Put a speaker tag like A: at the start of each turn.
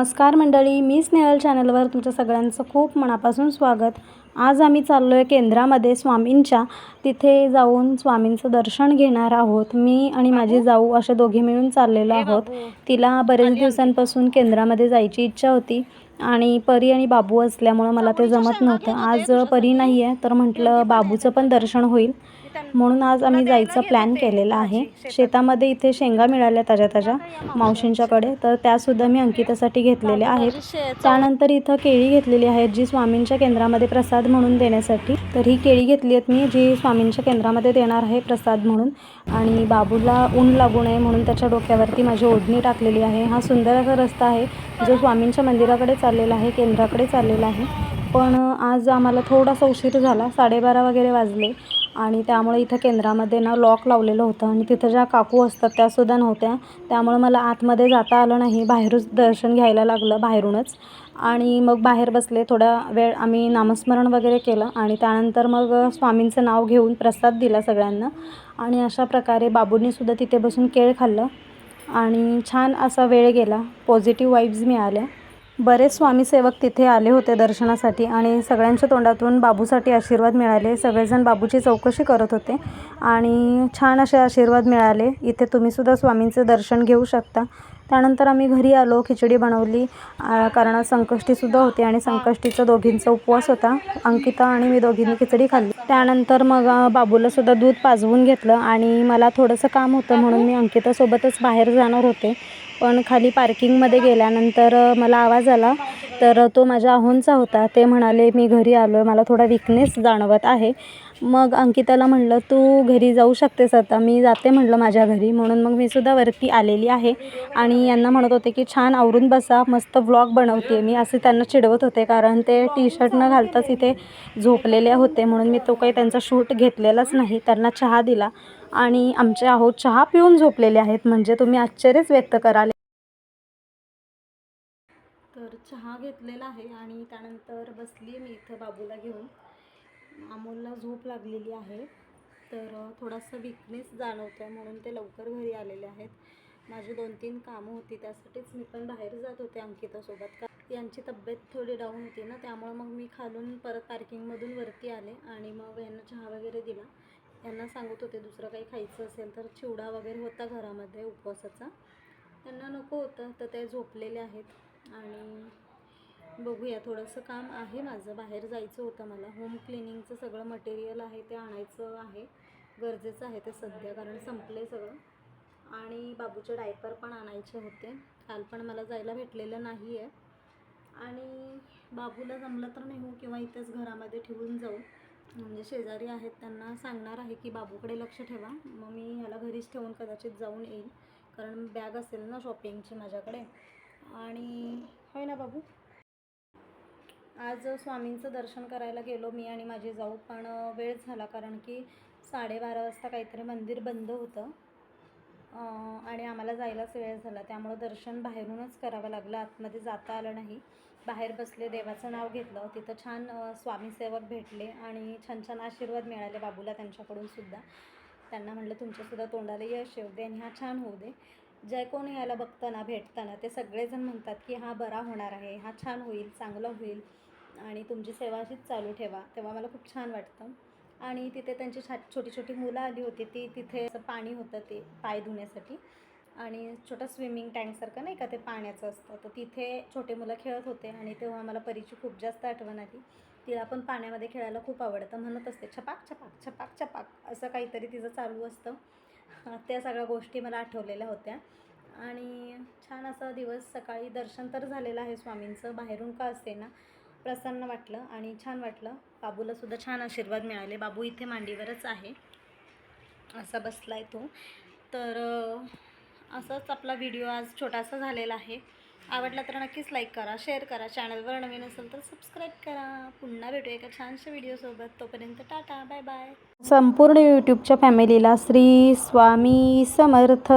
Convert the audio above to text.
A: नमस्कार मंडळी मी स्नेहल चॅनलवर तुमच्या सगळ्यांचं खूप मनापासून स्वागत. आज आम्ही चाललो आहे केंद्रामध्ये स्वामींच्या. तिथे जाऊन स्वामींचं दर्शन घेणार आहोत. मी आणि माझी जाऊ असे दोघे मिळून चाललेलो आहोत. तिला बरेच दिवसांपासून केंद्रामध्ये जायची इच्छा होती. आणि परी आणि बाबू असल्यामुळं मला ते जमत नव्हतं. आज परी नाही आहे तर म्हटलं बाबूचं पण दर्शन होईल. म्हणून आज आम्ही जायचा प्लॅन केलेला आहे. शेतामध्ये इथे शेंगा मिळाल्या ताज्या ताज्या मावशींच्याकडे. तर त्यासुद्धा मी अंकितासाठी घेतलेल्या आहेत. त्यानंतर इथं केळी घेतलेली आहेत जी स्वामींच्या केंद्रामध्ये प्रसाद म्हणून देण्यासाठी. तर ही केळी घेतली आहेत मी जी स्वामींच्या केंद्रामध्ये देणार आहे प्रसाद म्हणून. आणि बाबूला ऊन लागू नये म्हणून त्याच्या डोक्यावरती माझी ओढणी टाकलेली आहे. हा सुंदर असा रस्ता आहे जो स्वामींच्या मंदिराकडे चाललेला आहे केंद्राकडे चाललेला आहे. पण आज आम्हाला थोडासा उशीर झाला साडेबारा वगैरे वाजले. आणि त्यामुळे इथं केंद्रामध्ये ना लॉक लावलेलं होतं आणि तिथं ज्या काकू असतात त्यासुद्धा नव्हत्या. त्यामुळे मला आतमध्ये जाता आलं नाही. बाहेरच दर्शन घ्यायला लागलं बाहेरूनच. आणि मग बाहेर बसले. थोडा वेळ आम्ही नामस्मरण वगैरे केलं आणि त्यानंतर मग स्वामींचं नाव घेऊन प्रसाद दिला सगळ्यांना. आणि अशा प्रकारे बाबूंनीसुद्धा तिथे बसून केळ खाल्लं. आणि छान असा वेळ गेला. पॉझिटिव्ह वाईब्स मिळाल्या. बरेच स्वामीसेवक तिथे आले होते दर्शनासाठी आणि सगळ्यांच्या तोंडातून बाबूसाठी आशीर्वाद मिळाले. सगळेजण बाबूची चौकशी करत होते आणि छान असे आशीर्वाद मिळाले. इथे तुम्हीसुद्धा स्वामींचं दर्शन घेऊ शकता. त्यानंतर आम्ही घरी आलो खिचडी बनवली. कारण संकष्टीसुद्धा होती आणि संकष्टीचा दोघींचा उपवास होता. अंकिता आणि मी दोघींनी खिचडी खाल्ली. त्यानंतर मग बाबूलासुद्धा दूध पाजवून घेतलं आणि मला थोडंसं काम होतं म्हणून मी अंकितासोबतच बाहेर जाणार होते. पण खाली पार्किंगमध्ये गेल्यानंतर मला आवाज आला. तर तो माझ्या आहोंचा होता. ते म्हणाले मी घरी आलो आहे मला थोडा विकनेस जाणवत आहे. मग अंकिताला म्हणलं तू घरी जाऊ शकतेस आता. मी जाते म्हटलं माझ्या घरी. म्हणून मग मी सुद्धा वरती आलेली आहे. आणि यांना म्हणत होते की छान आवरून बसा. मस्त व्लॉग बनवते. मी असे त्यांना चिडवत होते कारण ते टी शर्ट न घालताच इथे झोपलेले होते. म्हणून मी तो काही त्यांचा शूट घेतलेलाच नाही. त्यांना चहा दिला. आणि आमचे आहो चहा पिऊन झोपलेले आहेत. म्हणजे तुम्ही आश्चर्यच व्यक्त कराल. तर चहा घेतलेला आहे आणि त्यानंतर बसली मी इथं बाबूला घेऊन. अमोलला झोप लागलेली आहे. तर थोडासा विकनेस जाणवतो आहे म्हणून ते लवकर घरी आलेले आहेत. माझी दोन तीन कामं होती त्यासाठीच मी पण बाहेर जात होते अंकितासोबत. का यांची तब्येत थोडी डाऊन होती ना त्यामुळं मग मी खालून परत पार्किंगमधून वरती आले आणि मग यांना चहा वगैरे दिला. यांना सांगत होते दुसरं काही खायचं असेल तर चिवडा वगैरे होता घरामध्ये उपवासाचा. त्यांना नको होतं तर ते झोपलेले आहेत. आणि बघूया थोडंसं काम आहे माझं. बाहेर जायचं होतं मला. होम क्लिनिंगचं सगळं मटेरियल आहे ते आणायचं आहे. गरजेचं आहे ते सध्या कारण संपलं सगळं. आणि बाबूचे डायपर पण आणायचे होते. काल पण मला जायला भेटलेलं नाही आहे आणि बाबूला जमलं तर नेऊ किंवा इथेच घरामध्ये ठेवून जाऊ. म्हणजे शेजारी आहेत त्यांना सांगणार आहे की बाबूकडे लक्ष ठेवा. मग मी ह्याला घरीच ठेवून कदाचित जाऊन येईल कारण बॅग असेल ना शॉपिंगची माझ्याकडे. आणि होय ना बाबू? आज स्वामींचं दर्शन करायला गेलो मी आणि माझी जाऊ पण वेळ झाला कारण की साडेबारा वाजता काहीतरी मंदिर बंद होतं. आणि आम्हाला जायलाच वेळ झाला. त्यामुळं दर्शन बाहेरूनच करावं लागलं. आतमध्ये जाता आलं नाही. बाहेर बसले देवाचं नाव घेतलं. तिथं छान स्वामीसेवक भेटले आणि छान छान आशीर्वाद मिळाले बाबूला त्यांच्याकडून सुद्धा. त्यांना म्हटलं तुमच्यासुद्धा तोंडाला यश येऊ दे आणि हा छान होऊ दे. जे कोण याला बघताना भेटताना. ते सगळेजण म्हणतात की हा बरा होणार आहे. हा छान होईल. चांगलं होईल. आणि तुमची सेवा अशीच चालू ठेवा. तेव्हा मला खूप छान वाटतं. आणि तिथे त्यांची छा छोटी छोटी मुलं आली होती ती तिथे असं पाणी होतं ते पाय धुण्यासाठी. आणि छोटा स्विमिंग टँकसारखं नाही का ते पाण्याचं असतं. तर तिथे छोटे मुलं खेळत होते आणि तेव्हा मला परीची खूप जास्त आठवण आली. तिला पण पाण्यामध्ये खेळायला खूप आवडतं. म्हणत असते छपाक छपाक छपाक छपाक. असं काहीतरी तिचं चालू असतं. त्या सगळ्या गोष्टी मला आठवलेल्या होत्या. आणि छान असा दिवस सकाळी दर्शन तर झालेलं आहे स्वामींचं. बाहेरून का असते ना प्रसन्न वाटलं आणि छान वाटलं. बाबूलासुद्धा छान आशीर्वाद मिळाले. बाबू इथे मांडीवरच आहे. असा बसला आहे तो. तर असाच आपला व्हिडिओ आज छोटासा झालेला आहे. आवडला तर नक्कीच लाईक करा शेअर करा. चॅनलवर नवीन असेल तर सबस्क्राईब करा. पुन्हा भेटूया एका छानशा व्हिडिओसोबत तोपर्यंत टाटा. बाय बाय संपूर्ण यूट्यूबच्या फॅमिलीला श्री स्वामी समर्थ.